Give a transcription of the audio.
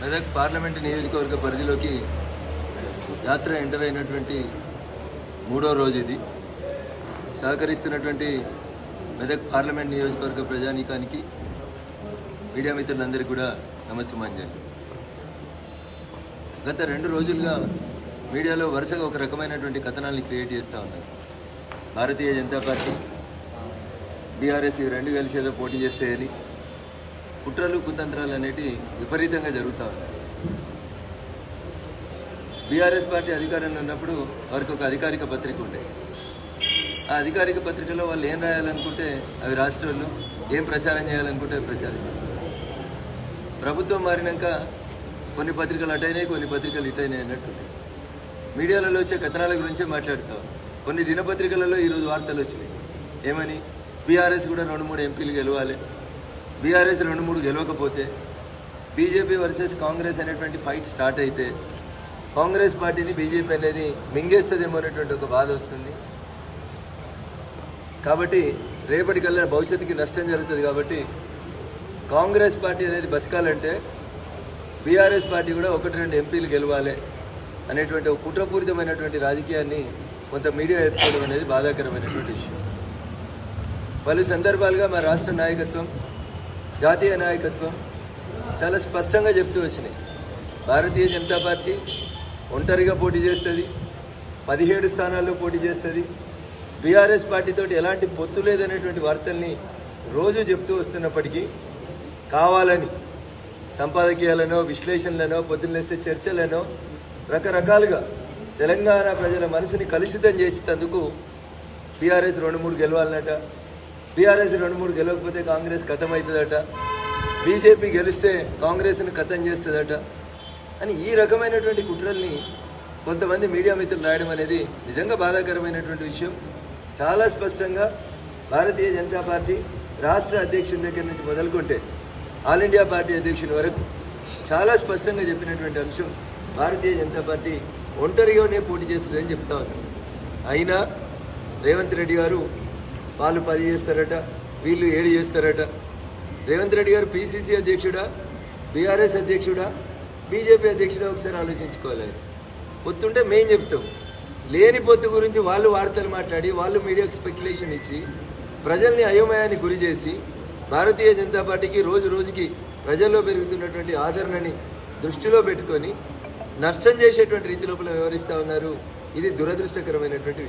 Medak parliament నియోజకవర్గ పరిధిలోకి యాత్ర ఎంటర్ అయినటువంటి మూడో రోజు ఇది. సహకరిస్తున్నటువంటి మెదక్ పార్లమెంట్ నియోజకవర్గ ప్రజానీకానికి మీడియా మిత్రులందరికీ కూడా నమస్సుమాంజలి. గత రెండు రోజులుగా మీడియాలో వరుసగా ఒక రకమైనటువంటి కథనాల్ని క్రియేట్ చేస్తూ ఉన్నారు భారతీయ జనతా పార్టీ బీఆర్ఎస్ రెండు కలిసేదో పోటీ చేస్తాయని కుట్రలు కుతంత్రాలు అనేటివి విపరీతంగా జరుగుతూ ఉన్నాయి. బీఆర్ఎస్ పార్టీ అధికారంలో ఉన్నప్పుడు వారికి ఒక అధికారిక పత్రిక ఉండే ఆ అధికారిక పత్రికలో వాళ్ళు ఏం రాయాలనుకుంటే అవి రాష్ట్రంలో ఏం ప్రచారం చేయాలనుకుంటే అవి ప్రచారం చేస్తారు. ప్రభుత్వం మారినాక కొన్ని పత్రికలు అటైనాయి కొన్ని పత్రికలు ఇటైనాయి అన్నట్టు. మీడియాలలో వచ్చే కథనాల గురించే మాట్లాడతాం కొన్ని దినపత్రికలలో ఈరోజు వార్తలు వచ్చినాయి. ఏమని? బీఆర్ఎస్ కూడా రెండు మూడు ఎంపీలు గెలవాలి. బీఆర్ఎస్ రెండు మూడు గెలవకపోతే బీజేపీ వర్సెస్ కాంగ్రెస్ అనేటువంటి ఫైట్ స్టార్ట్ అయితే కాంగ్రెస్ పార్టీని బీజేపీ అనేది మింగేస్తుందేమో అనేటువంటి ఒక బాధ వస్తుంది. కాబట్టి రేపటికల్లా భవిష్యత్తుకి నష్టం జరుగుతుంది కాబట్టి కాంగ్రెస్ పార్టీ అనేది బతకాలంటే బీఆర్ఎస్ పార్టీ కూడా ఒకటి రెండు ఎంపీలు గెలవాలి అనేటువంటి ఒక కుట్రపూరితమైనటువంటి రాజకీయాన్ని కొంత మీడియా ఎత్తుకోవడం అనేది బాధాకరమైనటువంటి విషయం. పలు సందర్భాలుగా మా రాష్ట్ర నాయకత్వం జాతీయ నాయకత్వం చాలా స్పష్టంగా చెప్తూ వచ్చినాయి. భారతీయ జనతా పార్టీ ఒంటరిగా పోటీ చేస్తుంది పదిహేడు స్థానాల్లో పోటీ చేస్తుంది. బీఆర్ఎస్ పార్టీతో ఎలాంటి పొత్తు లేదనేటువంటి వార్తల్ని రోజు చెప్తూ వస్తున్నప్పటికీ కావాలని సంపాదకీయాలనో విశ్లేషణలనో పొద్దున్నేస్తే చర్చలనో రకరకాలుగా తెలంగాణ ప్రజల మనసుని కలుషితం చేసేందుకు బీఆర్ఎస్ రెండు మూడు గెలవాలన్నట బీఆర్ఎస్ రెండు మూడు గెలవకపోతే కాంగ్రెస్ కథం అవుతుందట బీజేపీ గెలిస్తే కాంగ్రెస్ని కథం చేస్తుందట. అని ఈ రకమైనటువంటి కుట్రల్ని కొంతమంది మీడియా మిత్రులు రాయడం అనేది నిజంగా బాధాకరమైనటువంటి విషయం. చాలా స్పష్టంగా భారతీయ జనతా పార్టీ రాష్ట్ర అధ్యక్షుని దగ్గర నుంచి మొదలుకుంటే ఆల్ ఇండియా పార్టీ అధ్యక్షుని వరకు చాలా స్పష్టంగా చెప్పినటువంటి అంశం భారతీయ జనతా పార్టీ ఒంటరిగానే పోటీ చేస్తుందని చెప్తా ఉన్నాను అయినా రేవంత్ రెడ్డి గారు వాళ్ళు పది చేస్తారట వీళ్ళు ఏడు చేస్తారట. రేవంత్ రెడ్డి గారు పిసిసి అధ్యక్షుడా బీఆర్ఎస్ అధ్యక్షుడా బీజేపీ అధ్యక్షుడా ఒకసారి ఆలోచించుకోవాలి. పొత్తుంటే మేం చెప్తాం. లేని పొత్తు గురించి వాళ్ళు వార్తలు మాట్లాడి వాళ్ళు మీడియాకు స్పెక్యులేషన్ ఇచ్చి ప్రజల్ని అయోమయాన్ని గురి చేసి భారతీయ జనతా పార్టీకి రోజు రోజుకి ప్రజల్లో పెరుగుతున్నటువంటి ఆదరణని దృష్టిలో పెట్టుకొని నష్టం చేసేటువంటి రీతి లోపల వ్యవహరిస్తూ ఉన్నారు. ఇది దురదృష్టకరమైనటువంటి విషయం.